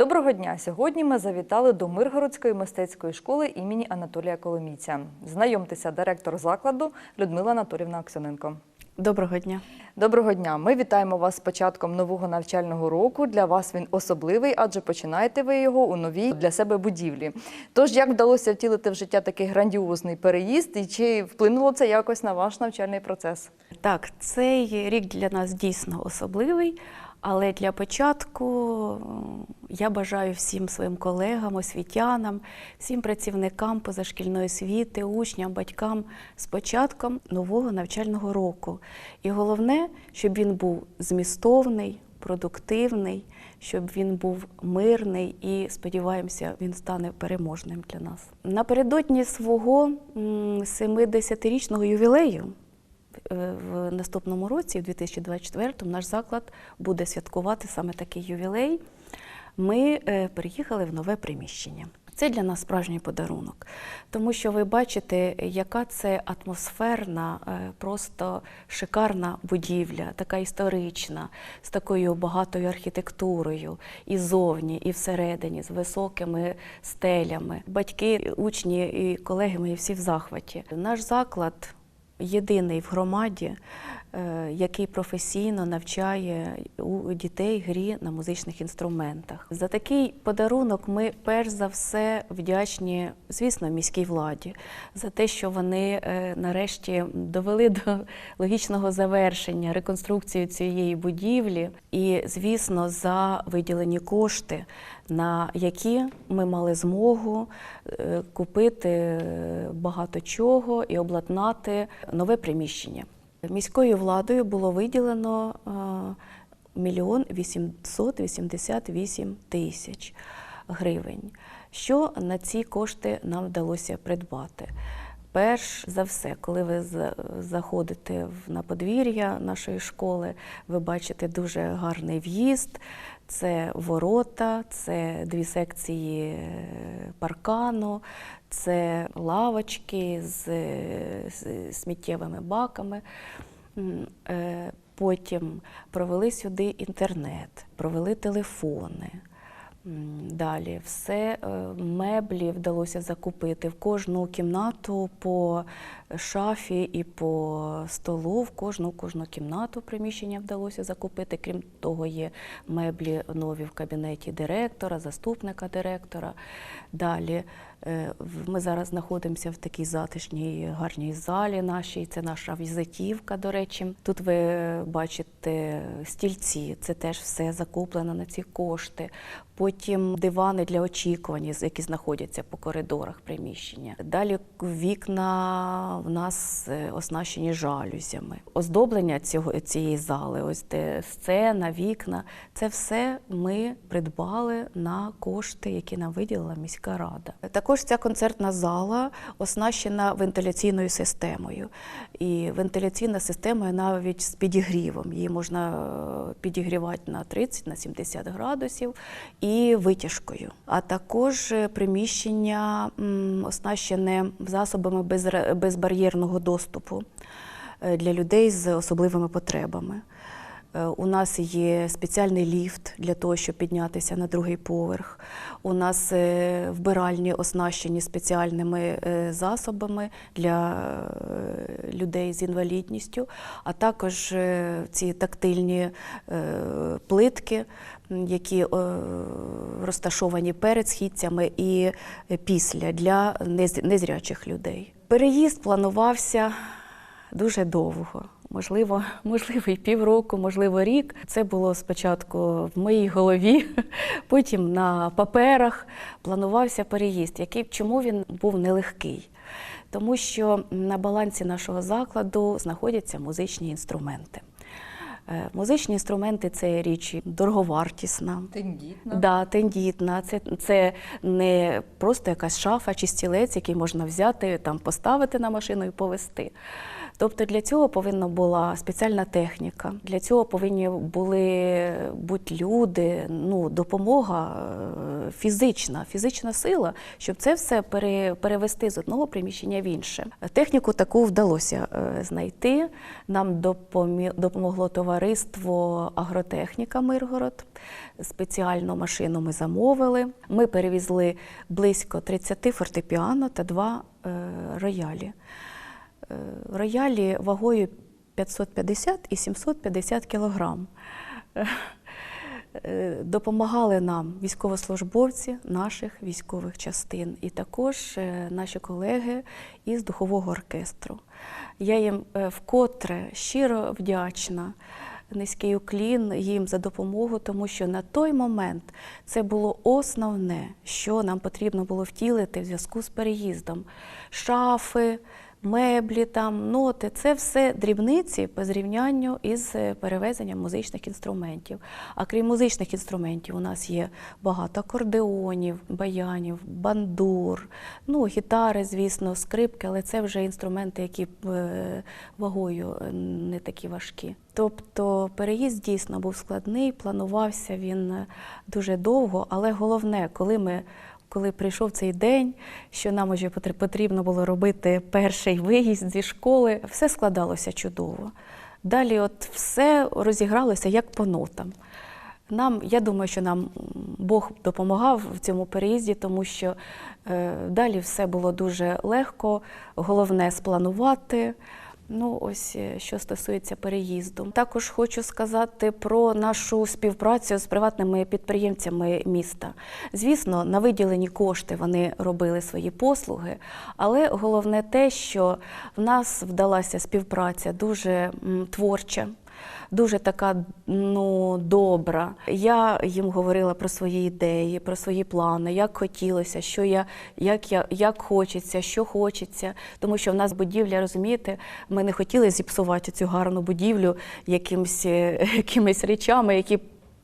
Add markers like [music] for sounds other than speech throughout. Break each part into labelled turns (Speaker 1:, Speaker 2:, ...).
Speaker 1: Доброго дня! Сьогодні ми завітали до Миргородської мистецької школи імені Анатолія Коломійця. Знайомтеся, директор закладу Людмила Анатолівна Аксьоненко.
Speaker 2: Доброго дня.
Speaker 1: Доброго дня! Ми вітаємо вас з початком нового навчального року. Для вас він особливий, адже починаєте ви його у новій для себе будівлі. Тож, як вдалося втілити в життя такий грандіозний переїзд, і чи вплинуло це якось на ваш навчальний процес?
Speaker 2: Так, цей рік для нас дійсно особливий, але для початку я бажаю всім своїм колегам, освітянам, всім працівникам позашкільної освіти, учням, батькам з початком нового навчального року. І головне, щоб він був змістовний, продуктивний, щоб він був мирний і сподіваємося, він стане переможним для нас. Напередодні свого м, 70-річного ювілею. Е, В наступному році, в 2024, наш заклад буде святкувати саме такий ювілей. Ми е, переїхали в нове приміщення. Це для нас справжній подарунок, тому що ви бачите, яка це атмосферна, е, просто шикарна будівля, така історична, з такою багатою архітектурою, і зовні, і всередині, з високими стелями. Батьки, учні і колеги мої всі в захваті. Наш заклад єдиний в громаді, е, який професійно навчає у дітей грі на музичних інструментах. За такий подарунок ми перш за все вдячні, звісно, міській владі за те, що вони е, нарешті довели до логічного завершення реконструкцію цієї будівлі, і, звісно, за виділені кошти, на які ми мали змогу е, купити е, багато чого і обладнати нове приміщення. Міською владою було виділено е, мільйон 888 тисяч гривень. Що на ці кошти нам вдалося придбати? Перш за все, коли ви заходите на подвір'я нашої школи, ви бачите дуже гарний в'їзд. Це ворота, це дві секції е, паркану, це лавочки з, сміттєвими баками. Е, Потім провели сюди інтернет, провели телефони. Далі все е, меблі вдалося закупити в кожну кімнату по шафі і по столу. В кожну кожну кімнату приміщення вдалося закупити. Крім того, є меблі нові в кабінеті директора, заступника директора. Далі ми зараз знаходимося в такій затишній гарній залі нашій. Це наша візитівка, до речі. Тут ви бачите стільці, це теж все закуплено на ці кошти. Потім дивани для очікування, які знаходяться по коридорах приміщення. Далі вікна в нас е, оснащені жалюзями. Оздоблення цього цієї зали, ось де сцена, вікна, це все ми придбали на кошти, які нам виділила міська рада. Також ця концертна зала оснащена вентиляційною системою. І вентиляційна система навіть з підігрівом. Її можна е, підігрівати на 30 на 70 градусів і витяжкою. А також е, приміщення оснащене засобами безбар'єрного доступу е, для людей з особливими потребами. Е, У нас є спеціальний ліфт для того, щоб піднятися на другий поверх. У нас е, вбиральні оснащені спеціальними е, засобами для людей з інвалідністю, а також ці тактильні плитки, які розташовані перед східцями і після для нез- незрячих людей. Переїзд планувався дуже довго. Можливо, [laughs] можливо, і півроку, можливо, рік. Це було спочатку в моїй голові, [laughs] потім на паперах планувався переїзд. Який чому він був нелегкий? Тому що на балансі нашого закладу знаходяться музичні інструменти. Е, Музичні інструменти це річ дороговартісна.
Speaker 1: Тендітно.
Speaker 2: Да, тендітна. Це, це не просто якась шафа чи стілець, який можна взяти, там, поставити на машину і повезти. Тобто для цього повинна була спеціальна техніка, для цього повинні були бути люди, ну, допомога е, фізична, фізична сила, щоб це все перевести з одного приміщення в інше. Техніку таку вдалося е, знайти. Нам допомогло товариство Агротехніка Миргород. Спеціальну машину ми замовили. Ми перевезли близько 30 фортепіано та два е, роялі. Роялі вагою 550 і 750 кілограм. Е, Допомагали нам військовослужбовці наших військових частин і також е, наші колеги із духового оркестру. Я їм е, вкотре щиро вдячна. Низький уклін їм за допомогу, тому що на той момент це було основне, що нам потрібно було втілити в зв'язку з переїздом. Шафи, меблі, там, ноти це все дрібниці по зрівнянню із е, перевезенням музичних інструментів. А крім музичних інструментів, у нас є багато акордеонів, баянів, бандур, ну, гітари, звісно, скрипки, але це вже інструменти, які е, вагою е, не такі важкі. Тобто переїзд дійсно був складний, планувався він дуже довго, але головне, коли ми коли прийшов цей день, що нам уже потрібно було робити перший виїзд зі школи, все складалося чудово. Далі от все розігралося як по нотам. Нам, я думаю, що нам Бог допомагав в цьому переїзді, тому що е, далі все було дуже легко. Головне спланувати. Ну, ось е, що стосується переїзду. Також хочу сказати про нашу співпрацю з приватними підприємцями міста. Звісно, на виділені кошти вони робили свої послуги, але головне те, що в нас вдалася співпраця дуже творча. Дуже така ну добра. Я їм говорила про свої ідеї, про свої плани, як хотілося, що я, як я як хочеться, що хочеться. Тому що в нас будівля, розумієте, ми не хотіли зіпсувати цю гарну будівлю якимсь, е, [laughs] якимись речами, які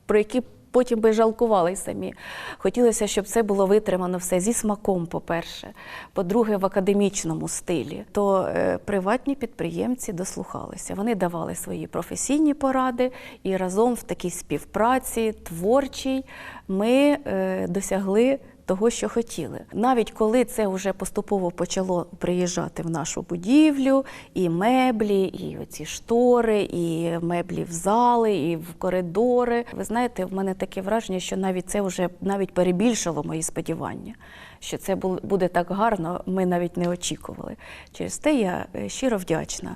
Speaker 2: про які потім би жалкували самі. Хотілося, щоб це було витримано все зі смаком, по-перше. По-друге, в академічному стилі. То е, приватні підприємці дослухалися. Вони давали свої професійні поради, і разом в такій співпраці творчій ми е, досягли. Того, що хотіли, навіть коли це вже поступово почало приїжджати в нашу будівлю, і меблі, і оці штори, і меблі в зали, і в коридори. Ви знаєте, в мене таке враження, що навіть це вже навіть перебільшило мої сподівання. Що це буде так гарно, ми навіть не очікували. Через те я е, щиро вдячна.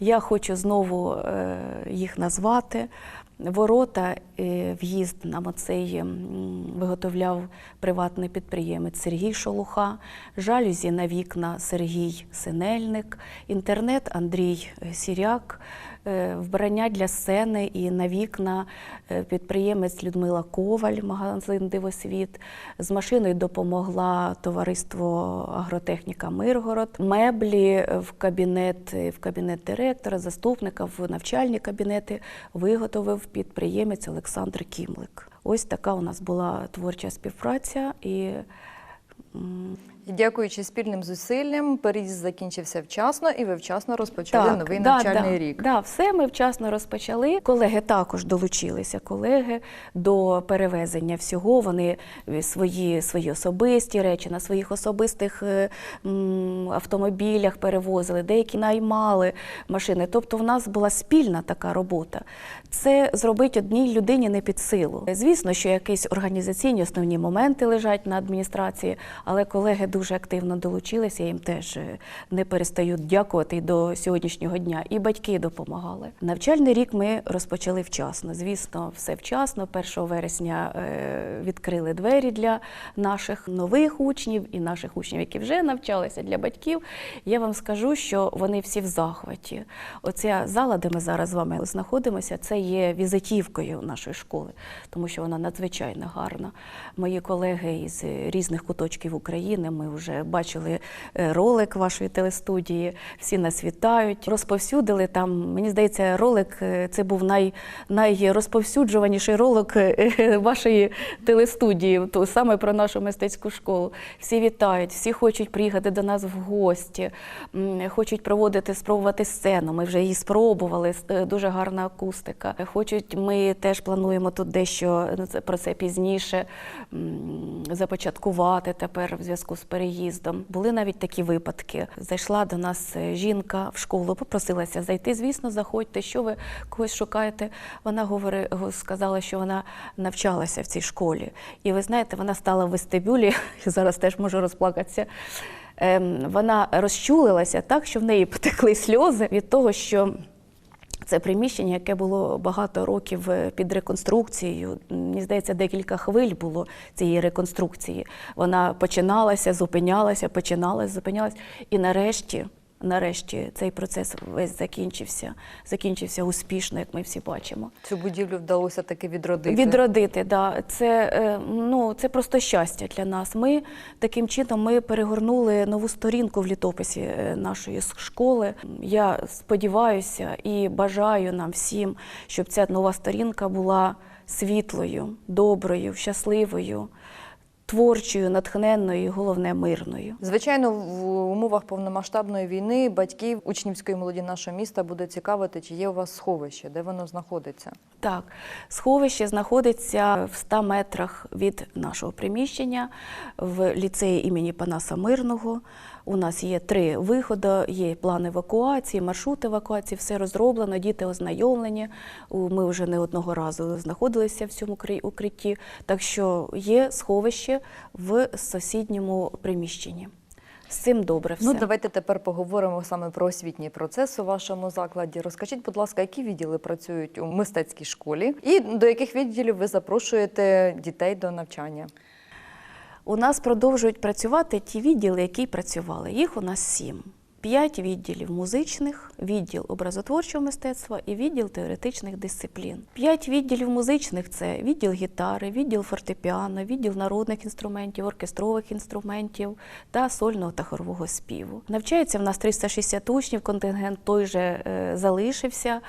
Speaker 2: Я хочу знову е, їх назвати. Ворота, е, в'їзд нам оцей виготовляв приватний підприємець Сергій Шолуха, жалюзі на вікна Сергій Синельник, інтернет Андрій Сіряк, е, вбрання для сцени і на вікна е, підприємець Людмила Коваль, магазин Дивосвіт. З машиною допомогла товариство Агротехніка Миргород, меблі в кабінет, в кабінет директора, заступника, в навчальні кабінети виготовив підприємець Олександр Кімлик. Ось така у нас була творча співпраця і.
Speaker 1: І дякуючи спільним зусиллям, переїзд закінчився вчасно, і ви вчасно розпочали новий навчальний
Speaker 2: да,
Speaker 1: рік.
Speaker 2: Да, все ми вчасно розпочали. Колеги також долучилися. Колеги до перевезення всього. Вони е, свої, свої особисті речі на своїх особистих е, м, автомобілях перевозили, деякі наймали машини. Тобто, в нас була спільна така робота. Це зробити одній людині не під силу. Звісно, що якісь організаційні основні моменти лежать на адміністрації, але колеги дуже активно долучилися. Я їм теж е, не перестаю дякувати до сьогоднішнього дня. І батьки допомагали. Навчальний рік ми розпочали вчасно. Звісно, все вчасно. 1 вересня е, відкрили двері для наших нових учнів і наших учнів, які вже навчалися для батьків. Я вам скажу, що вони всі в захваті. Оця зала, де ми зараз з вами знаходимося, це є візитівкою нашої школи, тому що вона надзвичайно гарна. Мої колеги із різних куточків України. Ми вже бачили е, ролик вашої телестудії, всі нас вітають. Розповсюдили там, мені здається, ролик е, це був най, найрозповсюджуваніший ролик е, вашої телестудії, то саме про нашу мистецьку школу. Всі вітають, всі хочуть приїхати до нас в гості, хочуть проводити, спробувати сцену. Ми вже її спробували, дуже гарна акустика. Хочуть, ми теж плануємо тут дещо ну, про це пізніше започаткувати тепер в зв'язку з переїздом. Були навіть такі випадки. Зайшла до нас е, жінка в школу, попросилася зайти. Звісно, заходьте. Що ви когось шукаєте? Вона говори, сказала, що вона навчалася в цій школі. І ви знаєте, вона стала в вестибюлі, [laughs] зараз теж можу розплакатися. Ем, Вона розчулилася так, що в неї потекли сльози від того, що це приміщення, яке було багато років е, під реконструкцією. Мені здається, декілька хвиль було цієї реконструкції. Вона починалася, зупинялася, починалася, зупинялася. І нарешті, нарешті цей процес весь закінчився. Закінчився успішно, як ми всі бачимо.
Speaker 1: Цю будівлю вдалося таки відродити.
Speaker 2: Відродити, да. Це, е, ну, це просто щастя для нас. Ми таким чином ми перегорнули нову сторінку в літописі е, нашої школи. Я сподіваюся і бажаю нам всім, щоб ця нова сторінка була світлою, доброю, щасливою, творчою, натхненною і головне мирною.
Speaker 1: Звичайно, в умовах повномасштабної війни батьків учнівської молоді нашого міста буде цікавити, чи є у вас сховище, де воно знаходиться.
Speaker 2: Так, сховище знаходиться в 100 метрах від нашого приміщення в ліцеї імені Панаса Мирного. У нас є три виходи, є план евакуації, маршрут евакуації, все розроблено, діти ознайомлені. Ми вже не одного разу знаходилися в цьому укритті, так що є сховище в сусідньому приміщенні. З цим добре все.
Speaker 1: Ну, давайте тепер поговоримо саме про освітній процес у вашому закладі. Розкажіть, будь ласка, які відділи працюють у мистецькій школі, і до яких відділів ви запрошуєте дітей до навчання?
Speaker 2: У нас продовжують працювати ті відділи, які працювали. Їх у нас сім. П'ять відділів музичних, відділ образотворчого мистецтва і відділ теоретичних дисциплін. П'ять відділів музичних це відділ гітари, відділ фортепіано, відділ народних інструментів, оркестрових інструментів та сольного та хорового співу. Навчається в нас 360 учнів, контингент той же е, залишився.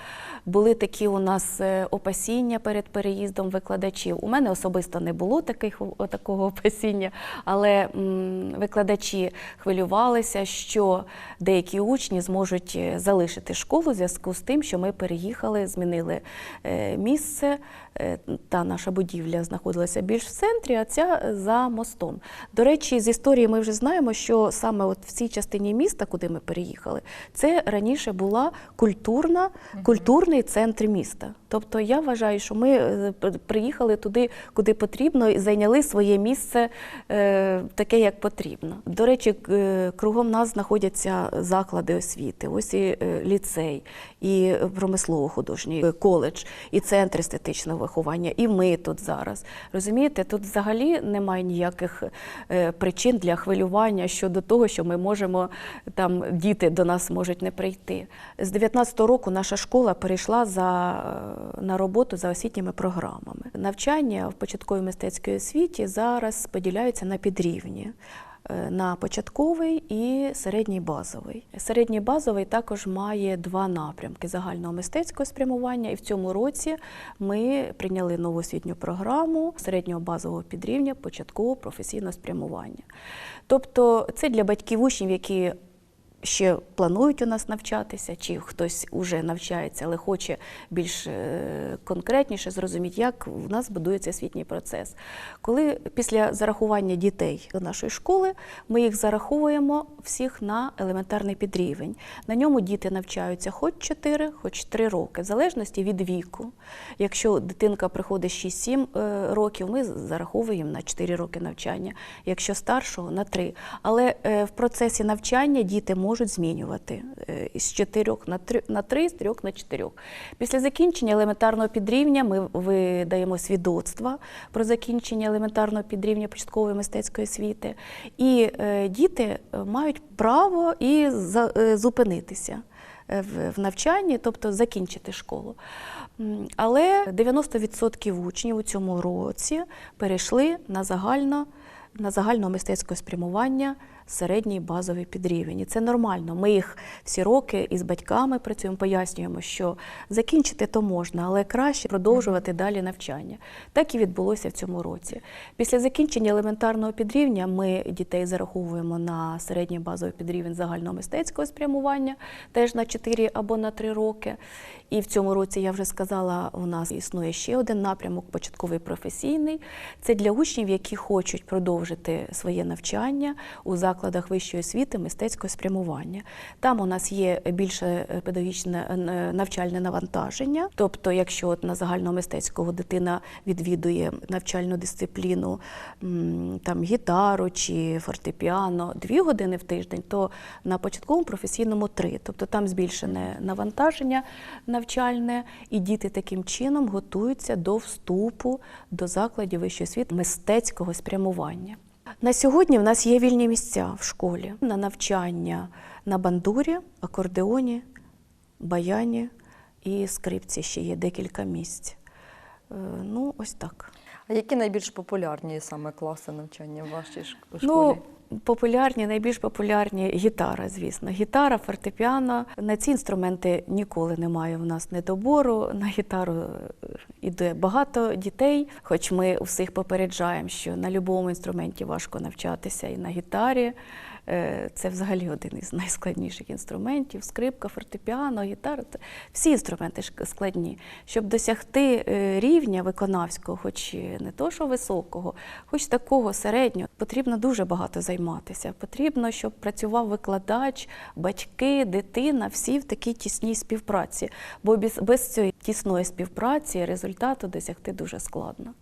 Speaker 2: Були такі у нас е, опасіння перед переїздом викладачів. У мене особисто не було таких, такого опасіння, але м, викладачі хвилювалися, що деякі учні зможуть е, залишити школу в зв'язку з тим, що ми переїхали, змінили е, місце. Е, Та наша будівля знаходилася більш в центрі, а ця за мостом. До речі, з історії ми вже знаємо, що саме от в цій частині міста, куди ми переїхали, це раніше була культурна, культурний центр міста. Тобто я вважаю, що ми е, приїхали туди, куди потрібно, і зайняли своє місце е, таке, як потрібно. До речі, кругом нас знаходяться заклади освіти. Ось і ліцей, і промислово-художній коледж, і центр естетичного виховання, і ми тут зараз. Розумієте, тут взагалі немає ніяких е, причин для хвилювання щодо того, що ми можемо там діти до нас можуть не прийти. З 19-го року наша школа перейшла за, е, на роботу за освітніми програмами. Навчання в початковій мистецькій освіті зараз поділяються на підрівні. Е, На початковий і середній базовий. Середній базовий також має два напрямки загального мистецького спрямування. І в цьому році ми прийняли нову освітню програму середнього базового підрівня, початкового професійного спрямування. Тобто це для батьків учнів, які ще планують у нас навчатися, чи хтось уже навчається, але хоче більш е, конкретніше зрозуміти, як в нас будується освітній процес. Коли після зарахування дітей до нашої школи ми їх зараховуємо всіх на елементарний підрівень. На ньому діти навчаються хоч 4, хоч 3 роки, в залежності від віку. Якщо дитинка приходить 6-7 е, років, ми зараховуємо на 4 роки навчання, якщо старшого на 3. Але е, в процесі навчання діти можуть змінювати е, з 4 на 3, на 3, з 3 на 4. Після закінчення елементарного підрівня ми видаємо свідоцтва про закінчення елементарного підрівня початкової мистецької освіти. І е, діти е, мають право і зупинитися в, навчанні, тобто закінчити школу. Але 90% учнів у цьому році перейшли на загально на загальномистецьке спрямування середній базовий підрівень. І це нормально. Ми їх всі роки із батьками працюємо, пояснюємо, що закінчити то можна, але краще продовжувати далі навчання. Так і відбулося в цьому році. Після закінчення елементарного підрівня ми дітей зараховуємо на середній базовий підрівень загальномистецького спрямування, теж на 4 або на 3 роки. І в цьому році я вже сказала, у нас існує ще один напрямок початковий професійний. Це для учнів, які хочуть продовжити своє навчання у закладах вищої освіти мистецького спрямування. Там у нас є більше е, педагогічне е, навчальне навантаження. Тобто, якщо от на загальномистецького дитина відвідує навчальну дисципліну, там гітару чи фортепіано дві години в тиждень, то на початковому професійному три. Тобто там збільшене навантаження навчальне, і діти таким чином готуються до вступу до закладів вищої освіти мистецького спрямування. На сьогодні в нас є вільні місця в школі на навчання на бандурі, акордеоні, баяні і скрипці ще є декілька місць. Е, Ну, ось так.
Speaker 1: А які найбільш популярні саме класи навчання в вашій школі?
Speaker 2: Ну, популярні, найбільш популярні гітара, звісно. Гітара, фортепіано. На ці інструменти ніколи немає в нас недобору. На гітару йде іде багато дітей, хоч ми всіх попереджаємо, що на будь-якому інструменті важко навчатися і на гітарі. Е, Це взагалі один із найскладніших інструментів. Скрипка, фортепіано, гітара. Всі інструменти складні. Щоб досягти е, рівня виконавського, хоч не то, що високого, хоч такого середнього, потрібно дуже багато займатися. Потрібно, щоб працював викладач, батьки, дитина, всі в такій тісній співпраці. Бо без, без цієї тісної співпраці результату досягти дуже складно.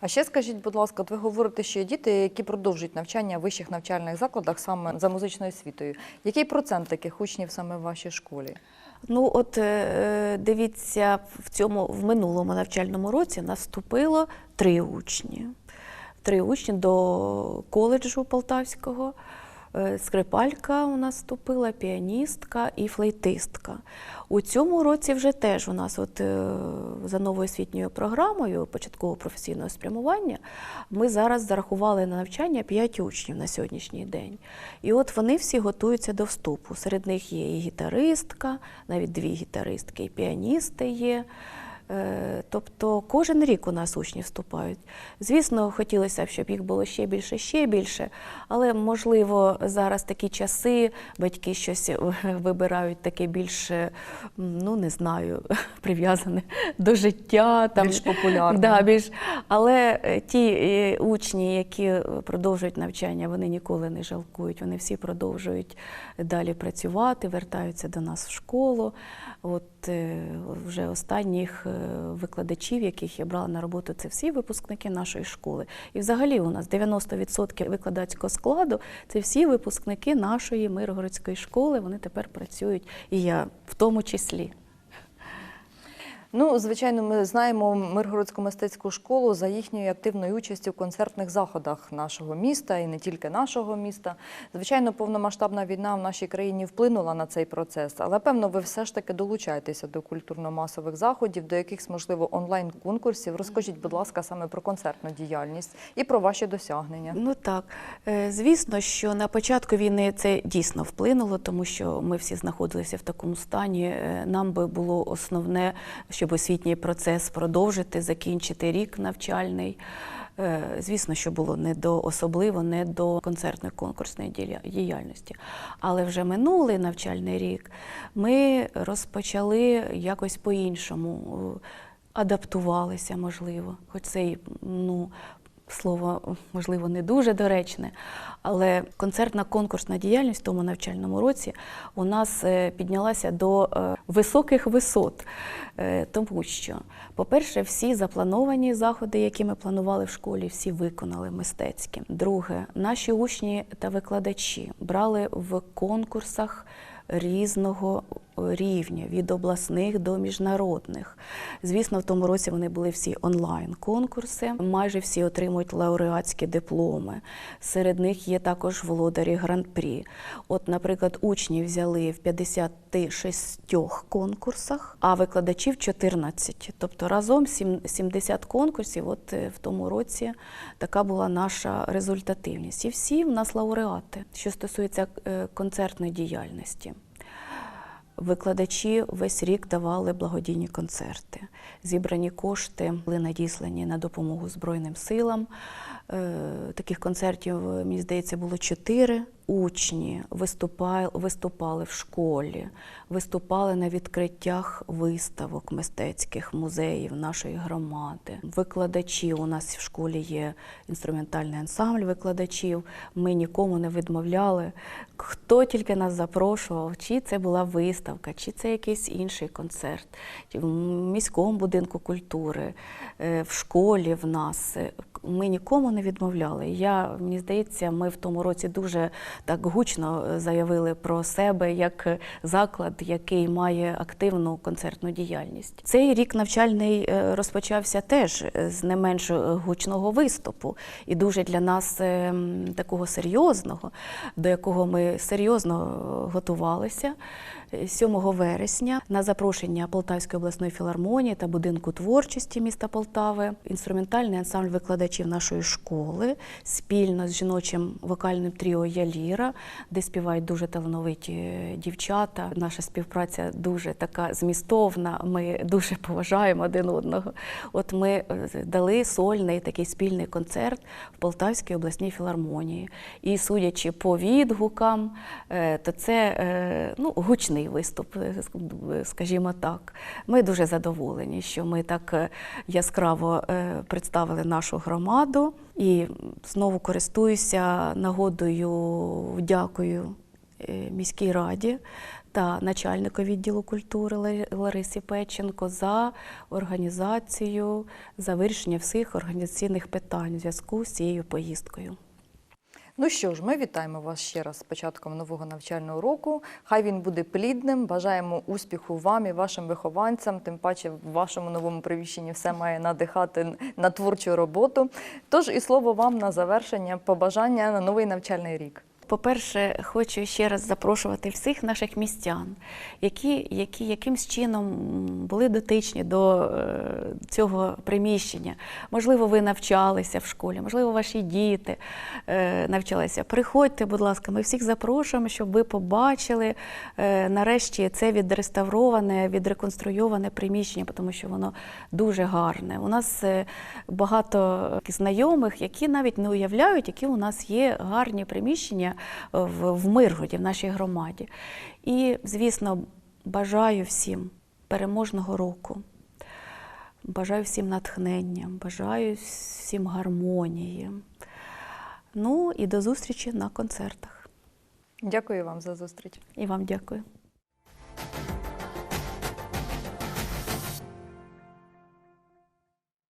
Speaker 1: А ще скажіть, будь ласка, от ви говорите, що є діти, які продовжують навчання в вищих навчальних закладах саме за музичною освітою. Який процент таких учнів саме в вашій школі?
Speaker 2: Ну, от е, дивіться, в цьому в минулому навчальному році наступило три учні. Три учні до коледжу Полтавського. Е, Скрипалька у нас вступила, піаністка і флейтистка. У цьому році вже теж у нас, от е, за новою освітньою програмою початкового професійного спрямування, ми зараз зарахували на навчання 5 учнів на сьогоднішній день. І от вони всі готуються до вступу. Серед них є і гітаристка, навіть дві гітаристки, і піаністи є. Е, Тобто кожен рік у нас учні вступають. Звісно, хотілося б, щоб їх було ще більше, ще більше, але можливо зараз такі часи, батьки щось вибирають таке більше, ну не знаю, [laughs] прив'язане до життя. Там,
Speaker 1: Більш популярне.
Speaker 2: Да, більш... Але е, ті е, учні, які продовжують навчання, вони ніколи не жалкують. Вони всі продовжують далі працювати, вертаються до нас в школу. От вже останніх е, викладачів, яких я брала на роботу, це всі випускники нашої школи. І взагалі у нас 90% викладацького складу це всі випускники нашої Миргородської школи. Вони тепер працюють, і я в тому числі.
Speaker 1: Ну, звичайно, ми знаємо Миргородську мистецьку школу за їхньою активною участю в концертних заходах нашого міста і не тільки нашого міста. Звичайно, повномасштабна війна в нашій країні вплинула на цей процес, але певно, ви все ж таки долучаєтеся до культурно-масових заходів, до якихось, можливо, онлайн-конкурсів. Розкажіть, будь ласка, саме про концертну діяльність і про ваші досягнення.
Speaker 2: Ну так, Е, звісно, що на початку війни це дійсно вплинуло, тому що ми всі знаходилися в такому стані. Е, Нам би було основне, щоб освітній процес продовжити, закінчити рік навчальний. Е, Звісно, що було не до особливо не до концертної конкурсної діяльності. Але вже минулий навчальний рік ми розпочали якось по-іншому, е, адаптувалися, можливо, хоч це і ну, слово, можливо, не дуже доречне, але концертна конкурсна діяльність в тому навчальному році у нас е, піднялася до е, високих висот, Е, тому що, по-перше, всі заплановані заходи, які ми планували в школі, всі виконали мистецькі. Друге, наші учні та викладачі брали в конкурсах різного рівня, від обласних до міжнародних. Звісно, в тому році вони були всі онлайн-конкурси. Майже всі отримують лауреатські дипломи. Серед них є також володарі гран-прі. От, наприклад, учні взяли в 56 конкурсах, а викладачів 14. Тобто разом сім- 70 конкурсів. От е, в тому році така була наша результативність. І всі в нас лауреати, що стосується е, концертної діяльності. Викладачі весь рік давали благодійні концерти. Зібрані кошти були надіслані на допомогу Збройним силам. Е, Таких концертів, мені здається, було чотири. Учні виступали, в школі, виступали на відкриттях виставок мистецьких музеїв нашої громади. Викладачі у нас в школі є інструментальний ансамбль викладачів. Ми нікому не відмовляли. Хто тільки нас запрошував, чи це була виставка, чи це якийсь інший концерт, в міському будинку культури, е, в школі в нас. Е, Ми нікому не відмовляли. Я, мені здається, ми в тому році дуже так гучно е, заявили про себе як е, заклад, який має активну концертну діяльність. Цей рік навчальний е, розпочався теж з не менш гучного виступу, і дуже для нас такого серйозного, до якого ми серйозно готувалися. Е, 7 вересня на запрошення Полтавської обласної філармонії та будинку творчості міста Полтави інструментальний ансамбль викладачів нашої школи спільно з жіночим вокальним тріо Яліра, де співають дуже талановиті е, дівчата. Наша співпраця дуже така змістовна. Ми дуже [laughs] поважаємо один одного. От ми е, дали сольний такий спільний концерт в Полтавській обласній філармонії. І судячи по відгукам, е, то це ну, гучний виступ, скажімо так. Ми дуже задоволені, що ми так яскраво представили нашу громаду. І знову користуюся нагодою, дякую е, міській раді та начальнику відділу культури Ларисі Печенко за організацію, за вирішення всіх організаційних питань у зв'язку з цією поїздкою.
Speaker 1: Ну що ж, ми вітаємо вас ще раз з початком нового навчального року. Хай він буде плідним. Бажаємо успіху вам і вашим вихованцям. Тим паче в вашому новому приміщенні все має надихати на творчу роботу. Тож і слово вам на завершення побажання на новий навчальний рік.
Speaker 2: По-перше, хочу ще раз запрошувати всіх наших містян, які, які якимсь чином були дотичні до е, цього приміщення. Можливо, ви навчалися в школі, можливо, ваші діти е, навчалися. Приходьте, будь ласка, ми всіх запрошуємо, щоб ви побачили е, нарешті це відреставроване, відреконструйоване приміщення, тому що воно дуже гарне. У нас багато знайомих, які навіть не уявляють, які у нас є гарні приміщення в, в Миргоді, в нашій громаді. І, звісно, бажаю всім переможного року. Бажаю всім натхнення, бажаю всім гармонії. Ну і до зустрічі на концертах.
Speaker 1: Дякую вам за зустріч.
Speaker 2: І вам дякую.